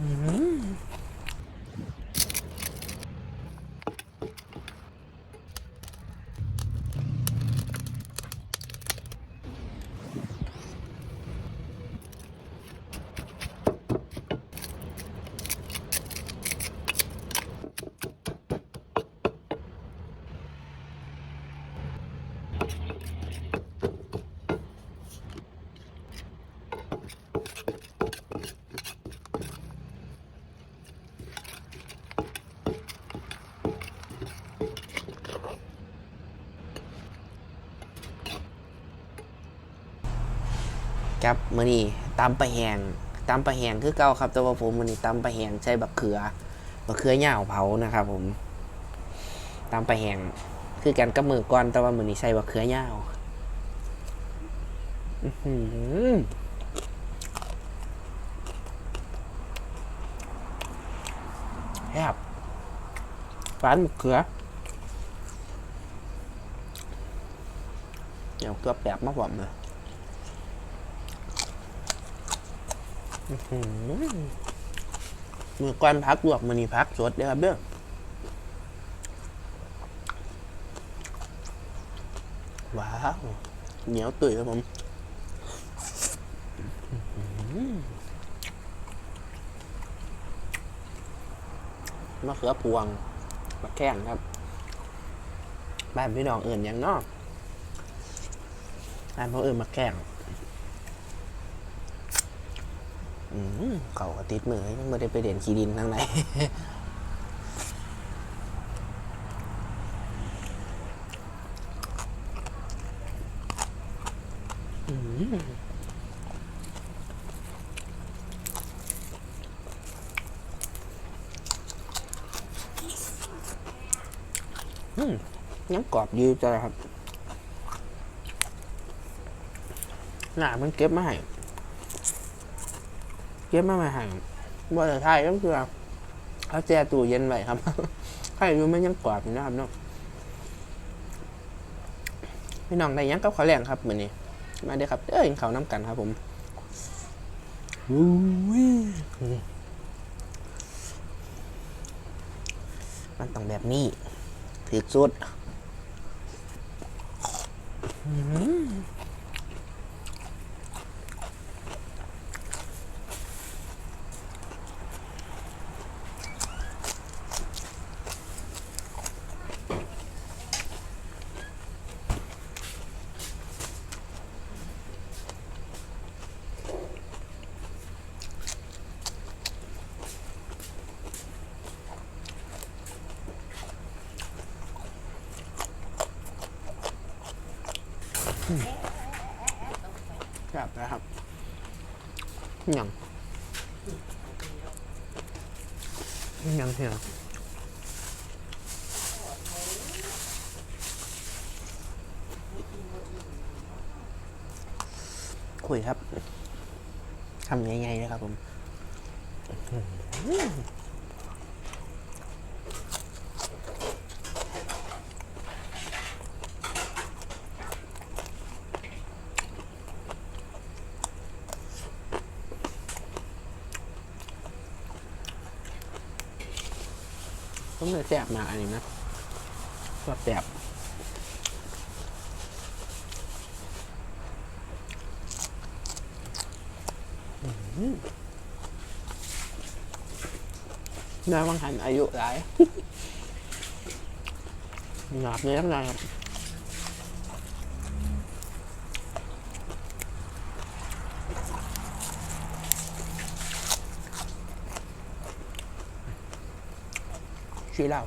Mm-hmm. ครับมื้อนี้ตำปลาแหงตำปลาแหงคือเก่าครับ แต่ว่าผมมื้อนี้ตำปลาแหงใช้บักเขือบักเขือยาวเผานะครับ ผมตำปลาแหงคือกันกับมือก่อนแต่ว่ามื้อนี้ใช้บักเขือยาวอื้อหือแซ่บหวานบักเขือเดี๋ยวเกลือแปบมาผมเลย มือก้อนพักลวกมันนี่พักสดเด้ครับเด้อว้าว เหนียวตุ๋ยครับผมมะเขือพวงมะแข้งครับ บ้านพี่น้องเอื่นยังเนอกบ้านเขาเอื่นมะแข้ง อืม เขาก็ติดมือยังไม่ได้ไปเด่นขีดินทางไหนอืมอืมยังกรอบอยืดจ้ะครับ หนามันเก็บมาให้ เก็บมาไม่ห่างบ่ได้ทายก็คือเอาแจตู้เย็นไว้ครับใครรู้มันยังกรอบอยู่นะครับเนาะพี่น้องได้หยังกับข้าวแรงครับมื้อนี้ มาเด้อครับเอ้ยข้าวน้ำกันครับ ผมอุ้ยมันต้องแบบนี้ถือสุด อื้อ หือครับนะครับยังยังเถอะคุยครับทำยังไงนะครับผม ต้องเลยแสบมากอันนี้นะชอบแสบน้าวังหันอายุหลายหนาบเลยทั้งนั้นครับ ชี้เหล่า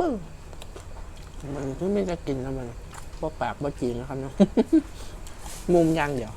บึ้งมันคือไม่จะกินแล้วมัน พวกปากบ่จีนนะครับเนาะมุมอยังเดียว